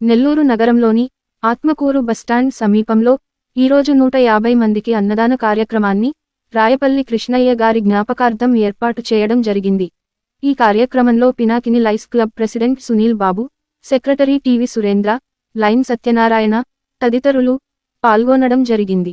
నెల్లూరు నగరంలోని ఆత్మకూరు బస్టాండ్ సమీపంలో ఈరోజు నూట యాభై మందికి అన్నదాన కార్యక్రమాన్ని రాయపల్లి కృష్ణయ్య గారి జ్ఞాపకార్థం ఏర్పాటు చేయడం జరిగింది. ఈ కార్యక్రమంలో Pinakini Lions club president Sunil Babu secretary TV Surendra Lion Satyanarayana తదితరులు పాల్గొనడం జరిగింది.